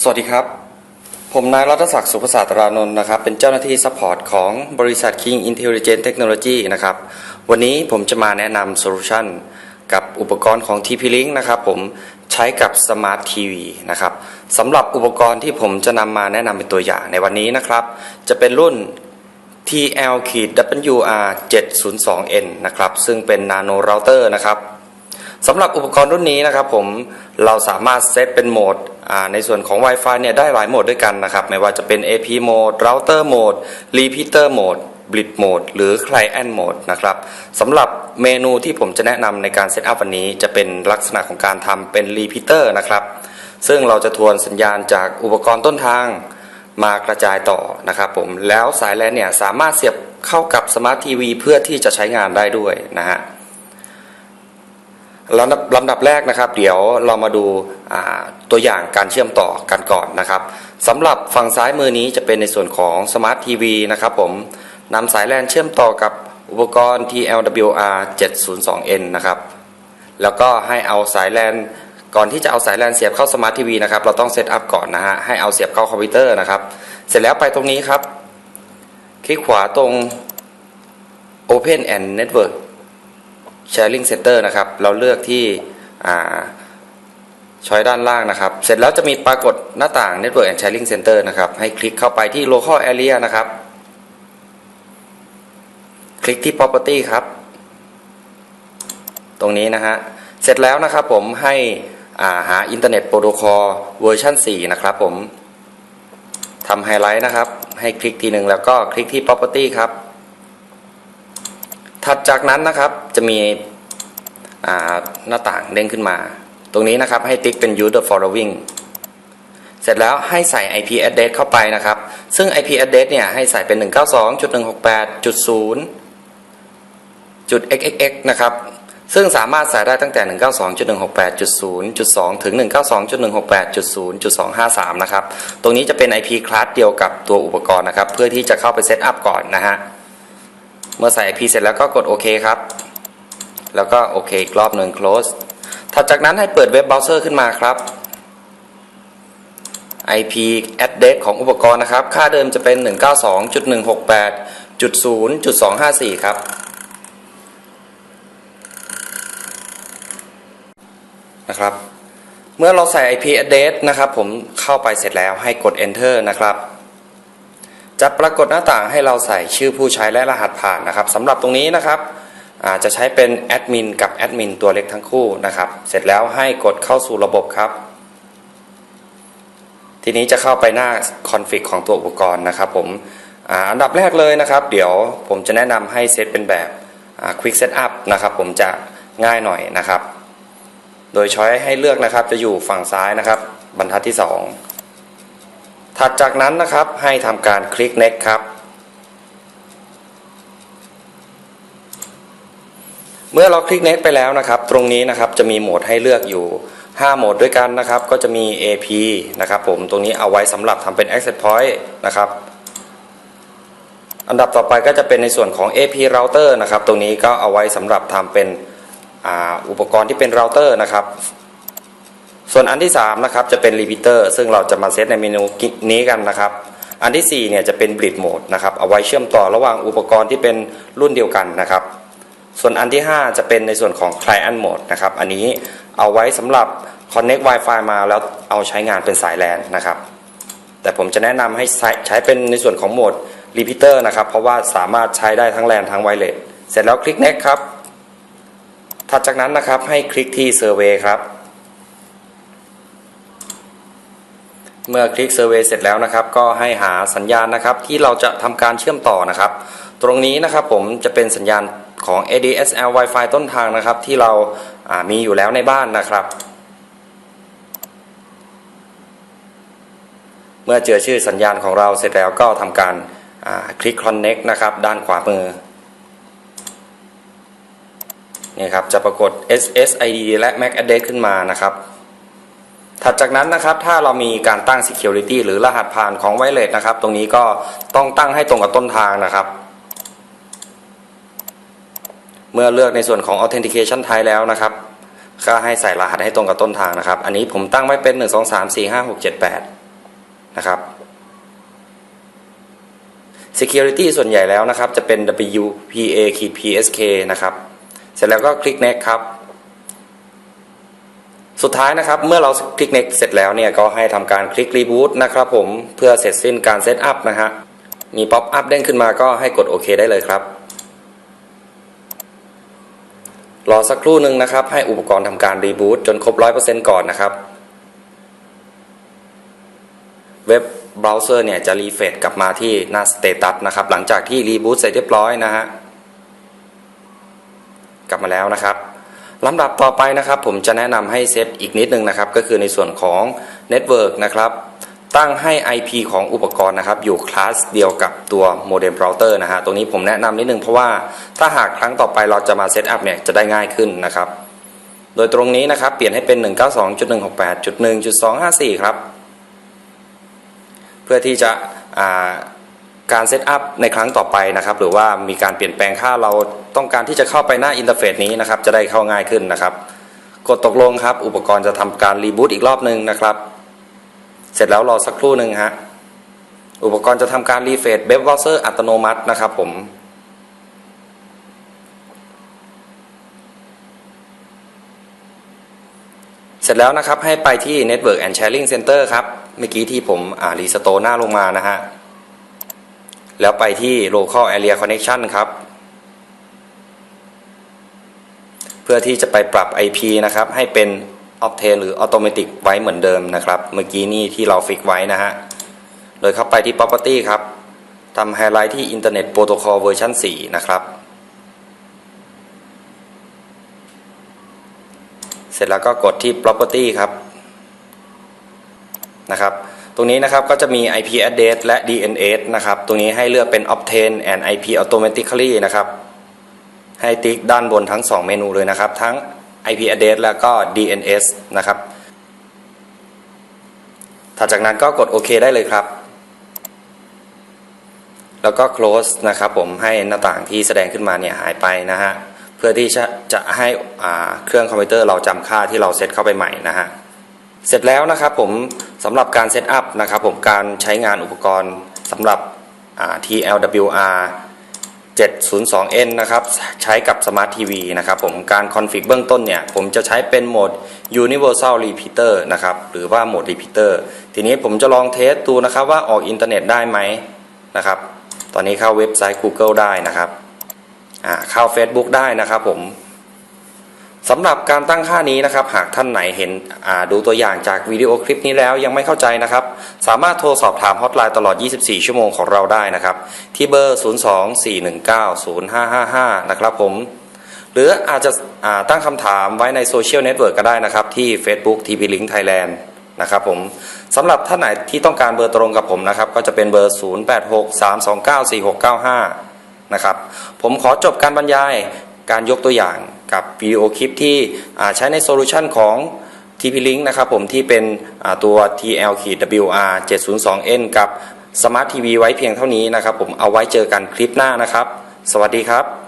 สวัสดีครับ ผมนายรัตศักดิ์สุภศาสตรานนท์นะครับ เป็นเจ้าหน้าที่ซัพพอร์ตของบริษัท King Intelligent Technology นะครับ วันนี้ผมจะมาแนะนำโซลูชันกับอุปกรณ์ของ TP-Link นะครับ ผมใช้กับ Smart TV นะครับสำหรับอุปกรณ์ที่ผมจะนำมาแนะนำเป็นตัวอย่างในวันนี้นะครับ จะเป็นรุ่น TL-WR 702N นะครับ ซึ่งเป็น Nano Router นะครับ สำหรับอุปกรณ์รุ่นนี้นะครับผมเราสามารถเซตเป็นโหมดในส่วนของ Wi-Fi เนี่ยได้หลายโหมดด้วยกันนะครับ ไม่ว่าจะเป็น AP Mode Router Mode Repeater Mode Bridge Mode หรือ Client Mode นะครับสำหรับเมนูที่ผมจะแนะนำในการเซตอัพวันนี้ จะเป็นลักษณะของการทำเป็น Repeater นะครับซึ่งเราจะทวนสัญญาณจากอุปกรณ์ต้นทางมากระจายต่อนะครับผมแล้วสายแลนเนี่ยสามารถเสียบเข้ากับสมาร์ททีวีเพื่อที่จะใช้งานได้ด้วยนะฮะ ลำดับลำดับแรกนะครับ เดี๋ยวเรามาดูตัวอย่างการเชื่อมต่อกันก่อนนะครับสำหรับฝั่งซ้ายมือนี้จะเป็นในส่วนของสมาร์ททีวีนะครับผมนำสายแลนเชื่อมต่อกับอุปกรณ์ TLWR 702N นะครับแล้วก็ให้เอาสายแลนก่อนที่จะเอาสายแลนเสียบเข้าสมาร์ททีวีนะครับเราต้องเซตอัพก่อนนะฮะให้เอาเสียบเข้าคอมพิวเตอร์นะครับ เสร็จแล้วไปตรงนี้ครับ คลิกขวาตรง Open and Network Sharing Center นะครับ เราเลือกที่ช้อยด้านล่างนะครับ เสร็จแล้วจะมีปรากฏหน้าต่าง Network and Sharing Center นะครับ ให้คลิกเข้าไปที่ Local Area นะครับ คลิกที่ Property ครับ ตรงนี้นะฮะ เสร็จแล้วนะครับผมให้าหาอินเทอร์เน็ตโปรโตคอลเวอร์ชัน4 นะครับผมทำไฮไลท์นะครับ ให้คลิกทีหนึ่งแล้วก็คลิกที่ Property ครับ ถัดจากนั้นนะครับจะมีหน้าต่างเด้งขึ้นมา ตรงนี้นะครับให้ติ๊กเป็น use the following เสร็จแล้วให้ใส่ IP address เข้าไปนะครับ ซึ่ง IP address เนี่ยให้ใส่เป็น 192.168.0.xxx นะครับ ซึ่งสามารถใส่ได้ตั้งแต่ 192.168.0.2 ถึง 192.168.0.253 นะครับ ตรงนี้จะเป็น IP class เดียวกับตัวอุปกรณ์นะครับ เพื่อที่จะเข้าไปเซตอัพก่อนนะฮะ เมื่อใส่ IP เสร็จแล้วก็กดโอเคครับ แล้วก็โอเคอีกรอบหนึ่ง close ถัดจากนั้นให้เปิดเว็บเบราว์เซอร์ขึ้นมาครับ IP address ของอุปกรณ์นะครับ ค่าเดิมจะเป็น 192.168.0.254 ครับนะครับ เมื่อเราใส่ IP address นะครับ ผมเข้าไปเสร็จแล้วให้กด enter นะครับ จะปรากฏหน้าต่างให้เราใส่ชื่อผู้ใช้และรหัสผ่านนะครับสำหรับตรงนี้นะครับอาจะใช้เป็นแอดมินกับแอดมินตัวเล็กทั้งคู่นะครับ เสร็จแล้วให้กดเข้าสู่ระบบครับ ทีนี้จะเข้าไปหน้าคอนฟิกของตัวอุปกรณ์นะครับ ผมอ,อันดับแรกเลยนะครับ เดี๋ยวผมจะแนะนำให้เซตเป็นแบบควิกเซตอัพนะครับ ผมจะง่ายหน่อยนะครับ โดยช้อยให้เลือกนะครับ จะอยู่ฝั่งซ้ายนะครับ บรรทัดที่ 2 ถัดจากนั้นนะครับให้ทำการคลิก next ครับ เมื่อเราคลิก next ไปแล้วนะครับ ตรงนี้นะครับจะมีโหมดให้เลือกอยู่ 5 โหมดด้วยกันนะครับ ก็จะมี AP นะครับผมตรงนี้เอาไว้สำหรับทำเป็น access point นะครับอันดับต่อไปก็จะเป็นในส่วนของ AP router นะครับ ตรงนี้ก็เอาไว้สำหรับทำเป็นออุปกรณ์ที่เป็นเราเตอร์นะครับ ส่วนอันที่3นะครับจะเป็น repeater ซึ่งเราจะมาเซตในเมนูนี้กันนะครับ อันที่4เนี่ยจะเป็น bridge mode นะครับเอาไว้เชื่อมต่อระหว่างอุปกรณ์ที่เป็นรุ่นเดียวกันนะครับ ส่วนอันที่ 5 จะเป็นในส่วนของ client mode นะครับอันนี้เอาไว้สำหรับ connect Wi-Fi มาแล้วเอาใช้งานเป็นสายแลนนะครับ แต่ผมจะแนะนำให้ใช้ใชเป็นในส่วนของโหมด repeater นะครับ เพราะว่าสามารถใช้ได้ทั้งแลนทั้งไวเลสเสร็จแล้วคลิก next ครับถัดจากนั้นนะครับให้คลิกที่ Survey ครับ เมื่อคลิก Survey เสร็จแล้วนะครับ ก็ให้หาสัญญาณนะครับ ที่เราจะทำการเชื่อมต่อนะครับ ตรงนี้นะครับผมจะเป็นสัญญาณของ ADSL Wi-Fi ต้นทางนะครับ ที่เราามีอยู่แล้วในบ้านนะครับ เมื่อเจอชื่อสัญญาณของเราเสร็จแล้วก็ทำการคลิก Connect นะครับ ด้านขวามือนี่ครับจะปรากฏ SSID และ MAC address ขึ้นมานะครับ ถัดจากนั้นนะครับถ้าเรามีการตั้ง security หรือรหัสผ่านของ wireless นะครับ ตรงนี้ก็ต้องตั้งให้ตรงกับต้นทางนะครับ เมื่อเลือกในส่วนของ authentication type แล้วนะครับก็ให้ใส่รหัสให้ตรงกับต้นทางนะครับ อันนี้ผมตั้งไว้เป็น 1 2 3 4 5 6 7 8 นะครับ Security ส่วนใหญ่แล้วนะครับ จะเป็น WPA PSK นะครับ เสร็จแล้วก็คลิก next ครับ สุดท้ายนะครับเมื่อเราคลิก next เสร็จแล้วเนี่ยก็ให้ทำการคลิก reboot นะครับผมเพื่อเสร็จสิ้นการเซตอัพนะฮะมีป๊อปอัพเด้งขึ้นมาก็ให้กดโอเคได้เลยครับ รอสักครู่หนึ่งนะครับ ให้อุปกรณ์ทำการรีบูตจนครบ 100%ก่อนนะครับ เว็บเบราว์เซอร์เนี่ยจะรีเฟรชกลับมาที่หน้าสเตตัสนะครับ หลังจากที่รีบูตเสร็จเรียบร้อยนะฮะ กลับมาแล้วนะครับ ลำดับต่อไปนะครับ ผมจะแนะนำให้เซตอีกนิดนึงนะครับ ก็คือในส่วนของเน็ตเวิร์กนะครับ ตั้งให้ IP ของอุปกรณ์นะครับ อยู่คลาสเดียวกับตัวโมเด็มเบราวเตอร์นะฮะตรงนี้ผมแนะนำนิดนึงเพราะว่าถ้าหากครั้งต่อไปเราจะมาเซตอัพเนี่ยจะได้ง่ายขึ้นนะครับ โดยตรงนี้นะครับ เปลี่ยนให้เป็น 192.168.1.254 ครับ เพื่อที่จะ การเซตอัพในครั้งต่อไปนะครับ หรือว่ามีการเปลี่ยนแปลงค่าเราต้องการที่จะเข้าไปหน้าอินเทอร์เฟซนี้นะครับ จะได้เข้าง่ายขึ้นนะครับ กดตกลงครับ อุปกรณ์จะทำการรีบูตอีกรอบหนึ่งนะครับ เสร็จแล้วรอสักครู่หนึ่งฮะอุปกรณ์จะทำการรีเฟรชเว็บเบราว์เซอร์อัตโนมัตินะครับผมเสร็จแล้วนะครับให้ไปที่ Network and Sharing Center ครับ เมื่อกี้ที่ผมอ่ารีสโตหน้าลงมานะฮะ แล้วไปที่ Local Area Connection ครับ เพื่อที่จะไปปรับ IP นะครับ ให้เป็น Optane หรือ Automatic ไว้เหมือนเดิมนะครับ เมื่อกี้นี่ที่เราฟิกไว้นะฮะ โดยเข้าไปที่ Property ครับทำไฮไลท์ที่ Internet Protocol เวอร์ชัน4นะครับ เสร็จแล้วก็กดที่ property ครับนะครับ ตรงนี้นะครับก็จะมี IP address และ DNS นะครับ ตรงนี้ให้เลือกเป็น obtain and IP automatically นะครับ ให้ติ๊กด้านบนทั้ง 2 เมนูเลยนะครับ ทั้ง IP address แล้วก็ DNS นะครับ ถัดจากนั้นก็กดโอเคได้เลยครับ แล้วก็ close นะครับผมให้หน้าต่างที่แสดงขึ้นมาเนี่ยหายไปนะฮะ เพื่อที่จะจะให้เครื่องคอมพิวเตอร์เราจำค่าที่เราเซตเข้าไปใหม่นะฮะ เสร็จแล้วนะครับผมสำหรับการเซตอัพนะครับผมการใช้งานอุปกรณ์สำหรับ TLWR 702N นะครับใช้กับ Smart TV นะครับผมการคอนฟิกเบื้องต้นเนี่ย ผมจะใช้เป็นโหมด Universal Repeater นะครับหรือว่าโหมด Repeater ทีนี้ผมจะลองเทสดูนะครับว่าออกอินเทอร์เน็ตได้ไหมนะครับ ตอนนี้เข้าเว็บไซต์ Google ได้นะครับเข้า Facebook ได้นะครับผม สำหรับการตั้งค่านี้นะครับ หากท่านไหนเห็นดูตัวอย่างจากวิดีโอคลิปนี้แล้วยังไม่เข้าใจนะครับ สามารถโทรสอบถามฮอตไลน์ตลอด 24 ชั่วโมงของเราได้นะครับ ที่เบอร์ 024190555 นะครับผม หรืออาจจะตั้งคำถามไว้ในโซเชียลเน็ตเวิร์กก็ได้นะครับ ที่ Facebook TP Link Thailand นะครับผมสำหรับท่านไหนที่ต้องการเบอร์ตรงกับผมนะครับ ก็จะเป็นเบอร์ 0863294695 นะครับผมขอจบการบรรยาย การยกตัวอย่างกับวิดีโอคลิปที่ใช้ในโซลูชันของ TP-Link นะครับผมที่เป็นตัว TL-WR 702N กับ Smart TV ไว้เพียงเท่านี้นะครับผมเอาไว้เจอกันคลิปหน้านะครับ สวัสดีครับ